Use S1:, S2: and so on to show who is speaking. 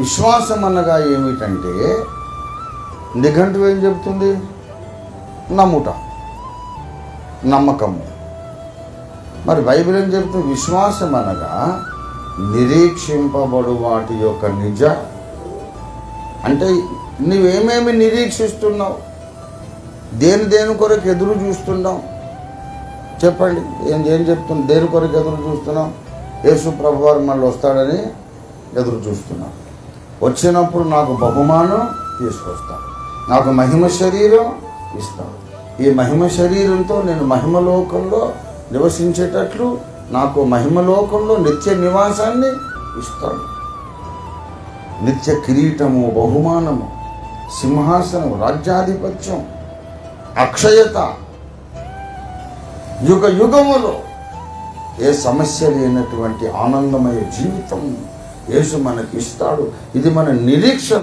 S1: విశ్వాసం అనగా ఏమిటంటే నిఘంటువు ఏం చెప్తుంది నమ్ముట నమ్మకము. మరి బైబిల్ ఏం చెప్తుంది విశ్వాసం అనగా నిరీక్షింపబడు వాటి యొక్క నిజ. అంటే నువ్వేమేమి నిరీక్షిస్తున్నావు? దేని దేని కొరకు ఎదురు చూస్తున్నావు? చెప్పండి. ఏం ఏం చెప్తున్నా దేని కొరకు ఎదురు చూస్తున్నాం యేసు ప్రభు వారు మళ్ళీ వస్తాడని ఎదురు చూస్తున్నాం. వచ్చినప్పుడు నాకు బహుమానం తీసుకొస్తాను నాకు మహిమ శరీరం ఇస్తాడు ఈ మహిమ శరీరంతో నేను మహిమలోకంలో నివసించేటట్లు నాకు మహిమలోకంలో నిత్య నివాసాన్ని ఇస్తాడు. నిత్య కిరీటము బహుమానము సింహాసనం రాజ్యాధిపత్యం అక్షయత యుగ యుగములో ఏ సమస్య లేనటువంటి ఆనందమయ జీవితం యేసు మనకి ఇస్తాడు. ఇది మన నిరీక్షణ.